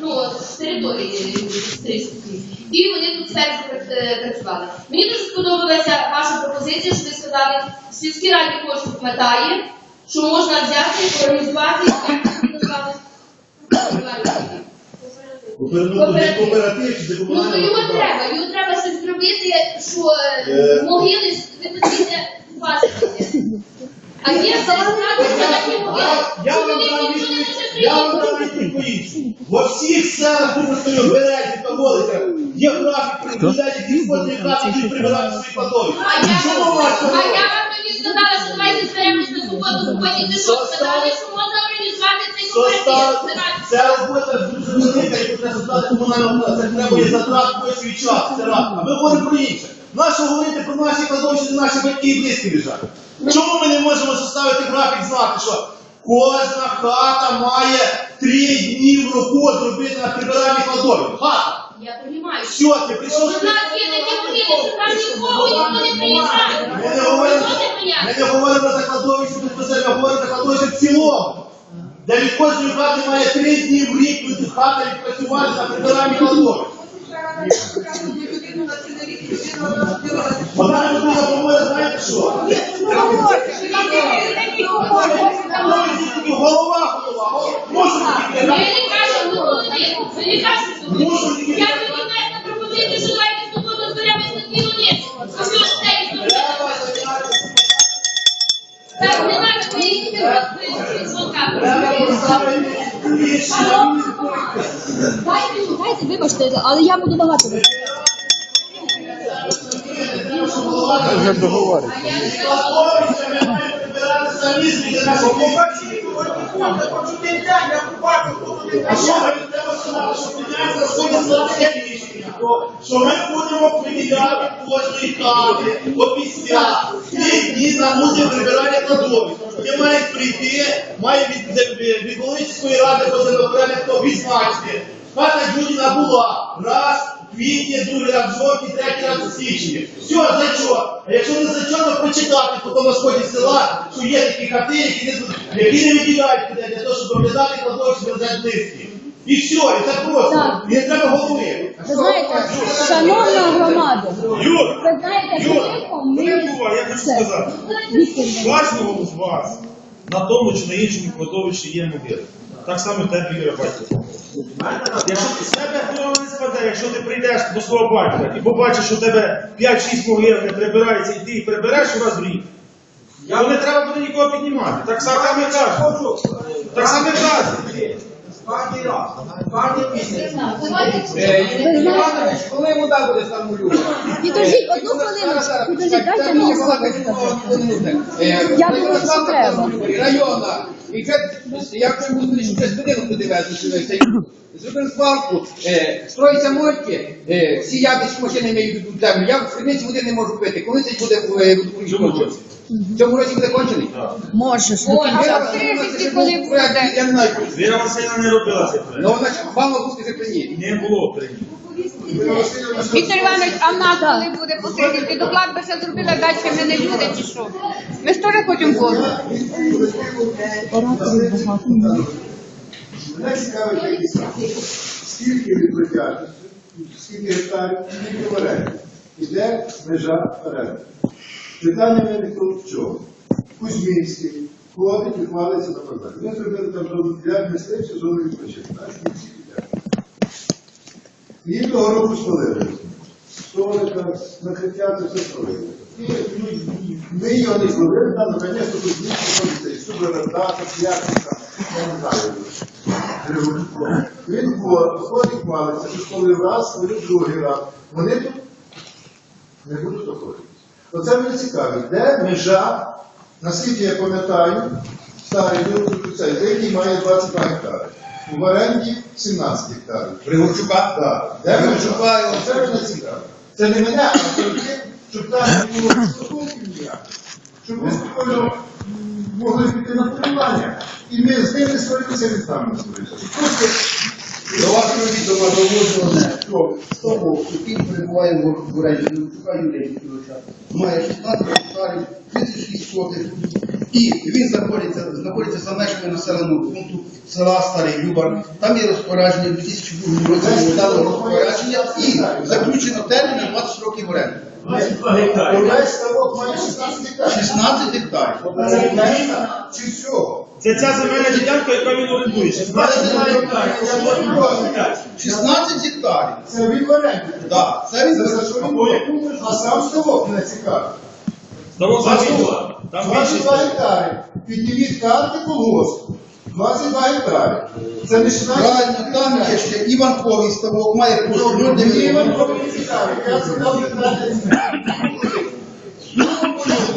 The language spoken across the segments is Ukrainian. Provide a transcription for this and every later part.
Ну, з території Стрийської. І вони тут тепер е, працювали. Мені дуже сподобалася ваша пропозиція, що ви сказали, в сільській раді кошти хватає, що можна взяти організувати? Кооператив, кооператив Ну, то його треба, його треба щось зробити, що Е. е, могили ви потрібне бачити. А є Я вам вони дам відповідь, я вам дам відповідь. Во всіх селах Кубанської березі та вулицях є графік які сходять хати і прибирають свої подої. А я Чому вам вас а я вам тоді сказала, що давайте зберемось на суботу, суботі. Ти що, сказали, що можна організувати цей кооператив? ця робота дуже велика, яку треба создати комунального. Це треба є затрат свій час, це раз. А ми говоримо про інше. Нащо говорити про наші кладовища, наші батьки і близькі лежать? Чому ми не можемо составити графік, знати, що кожна хата має три дні в року зробити на прибиранні кладовищ? Хата. Я розумію. Все, ти прийшов У нас є такі могили, там нікого ніхто не приїжджає. Ми не говоримо, ми не говоримо за кладовище безпосередньо, ми говоримо за кладовище в цілому. Де від кожної хати має три дні в рік хата відпрацювати на прибиранні кладовищ. Вона людина поможе, знаєте що? Голова, голова. Можу тільки Ми не кажемо, ну. Ми не кажемо, що тільки Я тоді навіть пропозицію, що давайте з зберемось на цілу ніч. Що це? Так, не треба поїхати, розпишіть звонка. Дайте, дайте, вибачте, але я буду багато. Вже договориться. А що ми треба сказати, що підняється сьогодні золоте рішення, що ми будемо приділяти кожної хати 50 три дні на музей прибирання кладовищ. Вони мають прийти, має від, Волинської ради по землепорядку відзначити. Хата Юдіна була раз, квітні, другий раз, в жовтні, третій раз у січні. Все, за що? А якщо не за що, то прочитати потім на сході села, що є такі хати, які не, які не виділяють туди для того, щоб доглядати кладовище без близькі. І все, і це просто. Так. І не треба голови. Ви знаєте, шановна громада, Юр, ви знаєте, Юр, ми... не буває, я хочу сказати. Кожного з вас на тому чи на іншому кладовищі є могила. Так само тебе Юра батько. Якщо ти з тебе голова не спаде, якщо ти прийдеш до свого батька і побачиш, що у тебе 5-6 могил не прибирається, і ти їх прибереш раз в рік, то не треба буде нікого піднімати. Так само і кажуть. Так само і кажуть. Кожний раз, кожен місяць. Ви знаєте, Коли вода буде самолюбна? Підождіть, одну хвилиночку, підождіть, дайте мені слово. Я думаю, що треба. Районна. І вже, якщо буде ще з будинок подивитися, що ви зробив свалку, е, строїться мойки, е, всі ядочні машини мають йдуть землю. Я в криниці води не можу пити. Коли це буде е? В цьому році буде кончений? Можеш. Я Я не знаю. Віра Васильівна не робила цей проект. Ну, значить, мало бути прийняти. Не було прийнято. Віктор Іванович, а в нас коли буде посидіти? До кладбища зробила далі ми не люди чи що? Ми ж теж хочемо воду. Мене цікавить такі. Скільки відводять, скільки гектарів, скільки в. Іде межа оренди. Питання виникло в чому? Кузьмінський ходить і хвалиться на базарі. Вони зробили там зону для мистецтва, зону відпочинку. Їм того року спалили. Столика, накриття, це все спалили. І ми його не зловили, там наконець-то Кузьмінський ходить, суборенда, п'ятниця, я не знаю. Він ходить, хвалиться, що коли раз, коли другий раз. Вони тут не будуть доходити. Оце мене цікавить, де межа, наскільки я пам'ятаю, старий який має 22 гектари. В оренді 17 гектарів. Григорчука? Так. Де межа? Оце мене цікавить. Це не мене, а тільки, щоб там не було стосунків ніяких. Щоб ми спокійно могли піти на полювання. І ми з ним не сварилися, від нами сварилися. Просто До вашого відома доводилося, що з того, який перебуває в Горенні, Луцюка Юрія Вікторовича, має 16 гектарів 36 сотих. І він знаходиться, знаходиться за межами населеного пункту села Старий Любар. Там є розпорядження в 2002 році дало розпорядження і заключено термін на 20 років оренди. Увесь ставок має 16 гектарів. Чи всього? Це ця земельна ділянка, яка він орендує. 16 16 гектарів. Це він в оренді. Так, це він? А сам ставок не цікавий. Там Там Там 22 більше. гектари. Підніміть карти колгоспу. 22 гектари. Це не 16 Правильно, там є ще Іванковий ставок, має площу Мені 0,9. вам цікавий. Я.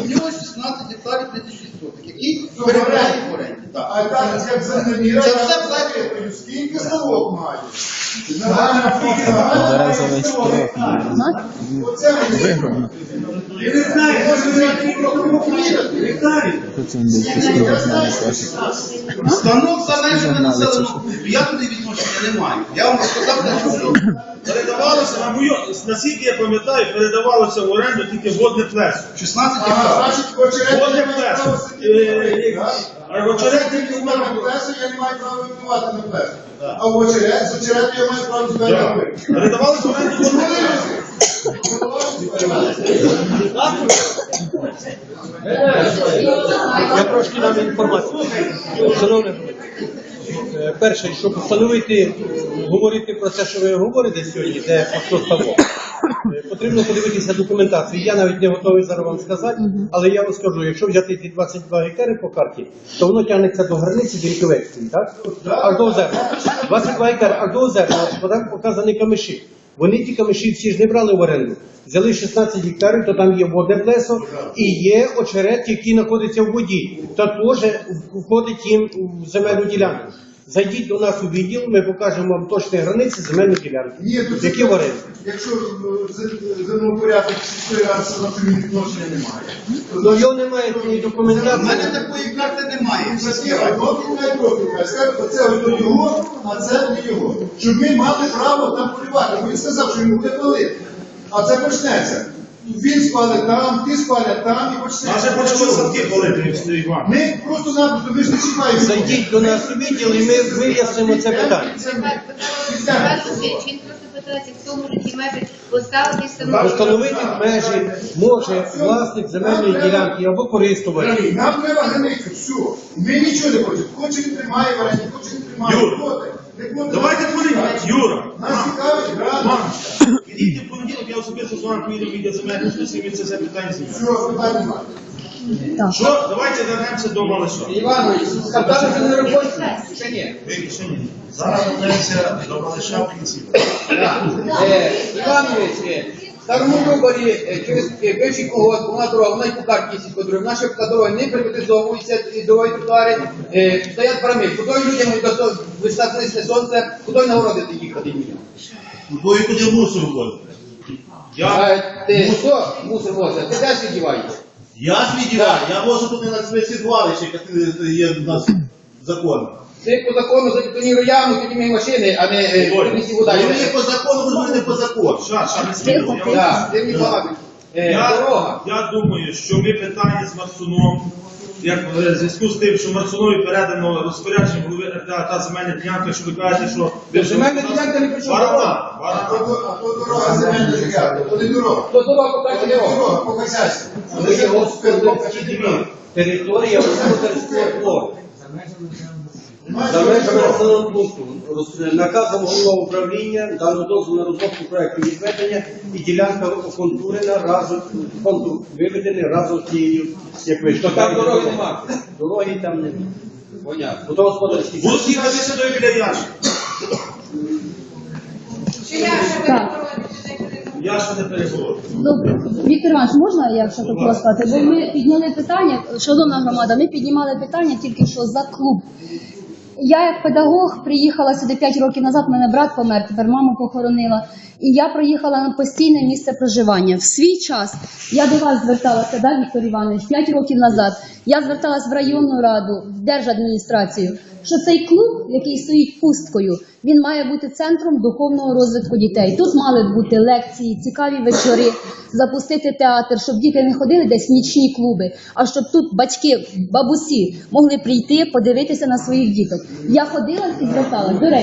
У нього 16 гектарів 36 соток, які перебуває в оренді. Так. А так, як землеміра, Це я все платить. скільки ставок має? Березовий. Оце Виграно. Тут він був. Станок за межами населеного пункту. Я туди відношення не маю. Я вам сказав, що Передавалося, на мою, наскільки я пам'ятаю, передавалося в оренду тільки водне плесо. 16 А, гектарів. Водне не плесо. Е, плесі, так? А в Очередь на я не маю права випливати на плесо. А в очередь, з очерету я маю право тебе. Передавалося в оренду водне плесо. Я трошки дам інформацію. Шановне, е, перше, щоб встановити, говорити про те, що ви говорите сьогодні, де ставок, е, потрібно подивитися документацію. Я навіть не готовий зараз вам сказати, але я вам скажу, якщо взяти ті 22 гектари по карті, то воно тягнеться до границі Віньковецької, так? Аж до озера. 22 гектари, аж до озера, бо там показані камиші. Вони ті камиші всі ж не брали в оренду. Взяли 16 гектарів, то там є водне плесо і є очерет, який знаходиться в воді. Та теж входить їм в земельну ділянку. Зайдіть до нас у відділ, ми покажемо вам точні границі земельної ділянки. Ні, тут Які в оренді. Якщо е, землепорядок сільської ради на тобі відношення немає. Ну його немає цієї У документації. мене такої карти немає. Доки профіль, скаже, оце ото його, а це не його. Щоб ми мали право там полювати. Бо він сказав, що йому буде палити. А це почнеться. Він спалить там, ти спалять там і почнеться. Наше почали садки палити, Іван. Ми просто-напросто, ми ж не чіпаємо. Зайдіть до нас у відділ і ми вияснимо це питання. Він просто питається, хто може ті межі поставити встановити. Встановити межі може власник земельної ділянки або користувач. Нам треба границю, все. Ми нічого не хочемо. Хоче не тримає в хоче не тримає. Давайте порівняти. Юра, ідіть в понеділок, я особисто з вами поїду від земельних списів, це все питання знімає. Все. Що? Давайте вернемося до Малиша. Іванович, картали вже не робочі? Ще ні. Ще ні. Зараз вернемося до Малиша в кінці. Е, Іванович, в старому виборі е, через е, бивший колгосп, вона дорога, вона й по карті сільської. Наші дороги не приватизовуються, і дороги тротуари, е, стоять брами. Куди людям до висадилися сонце, куди нагородити їхати? Куди і куди мусор возити? Я, ти що мусор возить? Ти де сподіваєшся? Я сподіваюся, я можу тут не на сміттєзвалище, яке є в нас закон. Ти по закону забетоніруй яму, підніми машини, а не е, вода. Ви не по закону, ви не по закону. Ша, ша, не сміло. Я- Так, ти мені багато. Е, Дорога. я думаю, що ми питання з Марсуном, як в зв'язку з тим, що Марсунові передано розпорядження голови РДА та земельна ділянка, що ви кажете, що... Земельна ділянка не при чому. Барана, А то, а то дорога земельна ділянка, то не дорога. То дорога покаже То не дорога. дорога по хазяйству. Господарські двір. Територія господарського двору. За межами населеного пункту роз- наказом головного управління дано дозвіл на розробку проекту відведення і ділянка оконтурена разом контур виведений разом з тією, як ви То там дороги нема. Дороги там немає. Понятно. Бо то господарські. Будуть їхати сюди біля. Чи я ще Так. Яша не перегородить. Добре, Віктор Іванович, можна я ще хотіла сказати? Бо ми підняли питання, шановна громада, ми піднімали питання тільки що за клуб. Я як педагог приїхала сюди 5 років назад, мене брат помер, тепер маму похоронила. І я приїхала на постійне місце проживання. В свій час я до вас зверталася, да, Віктор Іванович, 5 років назад. Я зверталась в районну раду, в держадміністрацію, що цей клуб, який стоїть пусткою, він має бути центром духовного розвитку дітей. Тут мали б бути лекції, цікаві вечори, запустити театр, щоб діти не ходили десь в нічні клуби, а щоб тут батьки, бабусі могли прийти, подивитися на своїх діток. Я ходила і зверталась. До речі,